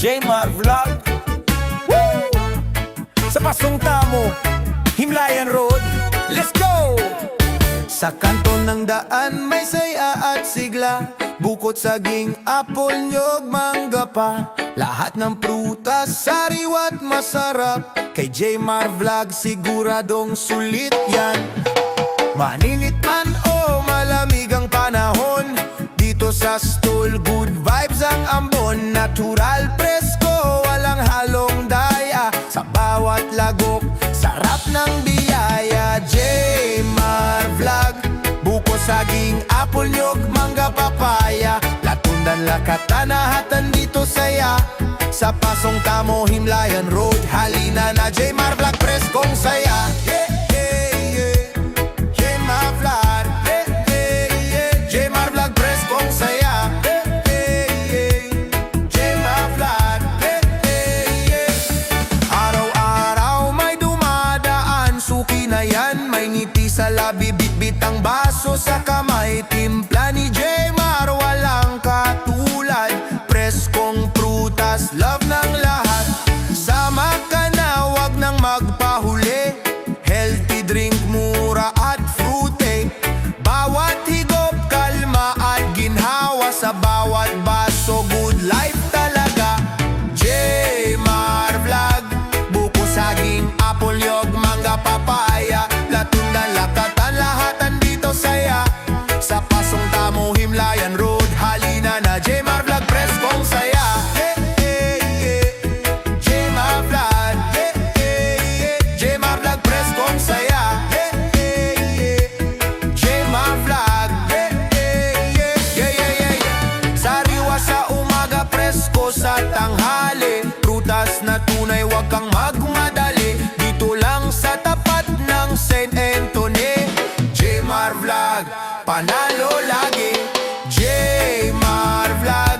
Jmar Vlog. Woo! Sa Pasong Tamo, Himlayan Road. Let's go! Sa kanto ng daan may saya at sigla. Bukod saging, apol, nyog, mangga pa. Lahat ng prutas, sariw at masarap. Kay Jmar Vlog siguradong sulit yan. Manili stool, good vibes ang ambon. Natural presko, walang halong daya. Sa bawat lagok, sarap ng biyaya. Jmar Vlog Buko saging, apple, nyog, mangga, papaya. Latundan, lakatana, dito saya. Sa pasong tamo, Himlayan Road Halina na Jmar sa labi Bitbit ang baso sa Himlayan Road. Halina na Jmar Vlog, preskong saya. Yeah, yeah, yeah. Jmar Vlog. Yeah, yeah, yeah. Jmar Vlog, preskong saya. Yeah, yeah, yeah. Jmar Vlog. Yeah, yeah, yeah. Yeah, yeah, yeah, yeah. Sariwa sa umaga, presko sa tanghali. Prutas na tunay, wag kang magmadali. Dito lang sa tapat ng St. Anthony. Jmar Vlog, panalo lagi Jmar Vlog Buko